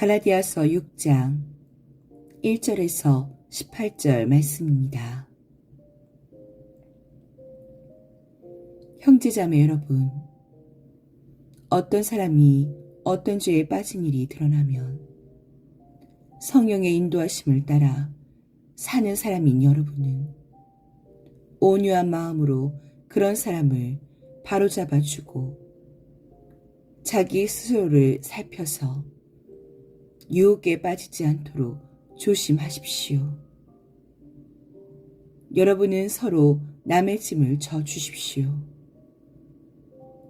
갈라디아서 6장 1절에서 18절 말씀입니다. 형제자매 여러분, 어떤 사람이 어떤 죄에 빠진 일이 드러나면 성령의 인도하심을 따라 사는 사람인 여러분은 온유한 마음으로 그런 사람을 바로잡아주고 자기 스스로를 살펴서 유혹에 빠지지 않도록 조심하십시오. 여러분은 서로 남의 짐을 져 주십시오.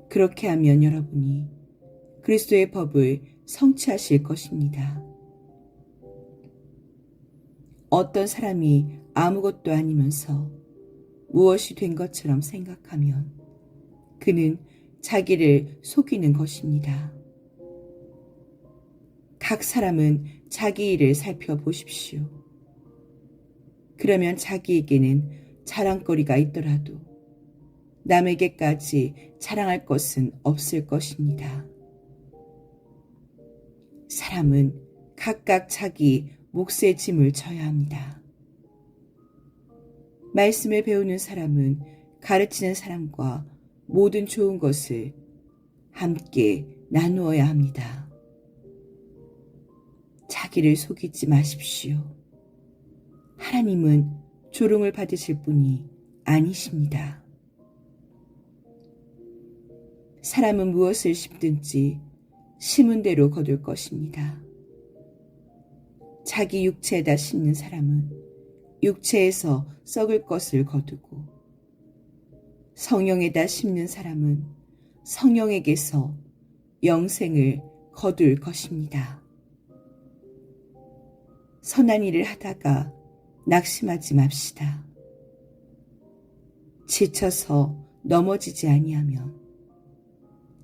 그렇게 하면 여러분이 그리스도의 법을 성취하실 것입니다. 어떤 사람이 아무것도 아니면서 무엇이 된 것처럼 생각하면 그는 자기를 속이는 것입니다. 각 사람은 자기 일을 살펴보십시오. 그러면 자기에게는 자랑거리가 있더라도 남에게까지 자랑할 것은 없을 것입니다. 사람은 각각 자기 몫의 짐을 져야 합니다. 말씀을 배우는 사람은 가르치는 사람과 모든 좋은 것을 함께 나누어야 합니다. 자기를 속이지 마십시오. 하나님은 조롱을 받으실 분이 아니십니다. 사람은 무엇을 심든지 심은 대로 거둘 것입니다. 자기 육체에다 심는 사람은 육체에서 썩을 것을 거두고 성령에다 심는 사람은 성령에게서 영생을 거둘 것입니다. 선한 일을 하다가 낙심하지 맙시다. 지쳐서 넘어지지 아니하면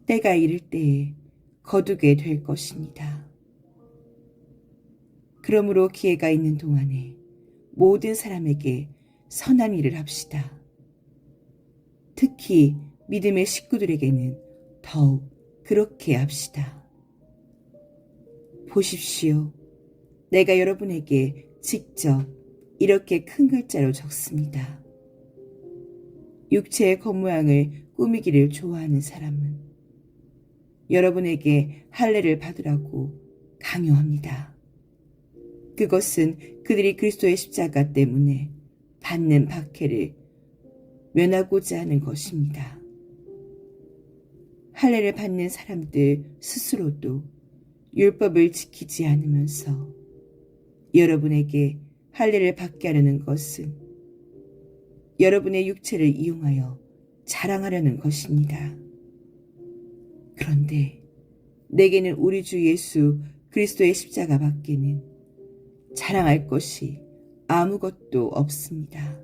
때가 이를 때에 거두게 될 것입니다. 그러므로 기회가 있는 동안에 모든 사람에게 선한 일을 합시다. 특히 믿음의 식구들에게는 더욱 그렇게 합시다. 보십시오. 내가 여러분에게 직접 이렇게 큰 글자로 적습니다. 육체의 겉모양을 꾸미기를 좋아하는 사람은 여러분에게 할례를 받으라고 강요합니다. 그것은 그들이 그리스도의 십자가 때문에 받는 박해를 면하고자 하는 것입니다. 할례를 받는 사람들 스스로도 율법을 지키지 않으면서 여러분에게 할례를 받게 하려는 것은 여러분의 육체를 이용하여 자랑하려는 것입니다. 그런데 내게는 우리 주 예수 그리스도의 십자가 밖에는 자랑할 것이 아무것도 없습니다.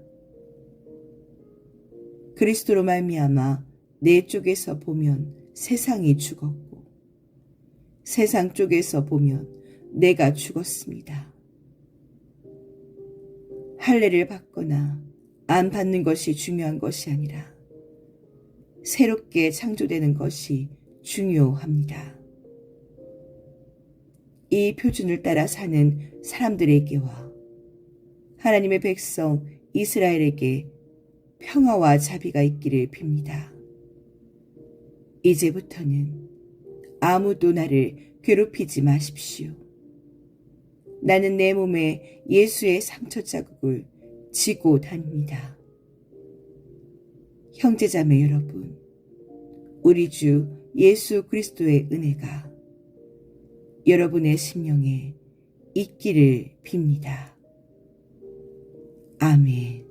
그리스도로 말미암아 내 쪽에서 보면 세상이 죽었고 세상 쪽에서 보면 내가 죽었습니다. 할례를 받거나 안 받는 것이 중요한 것이 아니라 새롭게 창조되는 것이 중요합니다. 이 표준을 따라 사는 사람들에게와 하나님의 백성 이스라엘에게 평화와 자비가 있기를 빕니다. 이제부터는 아무도 나를 괴롭히지 마십시오. 나는 내 몸에 예수의 상처 자국을 지고 다닙니다. 형제자매 여러분, 우리 주 예수 그리스도의 은혜가 여러분의 심령에 있기를 빕니다. 아멘.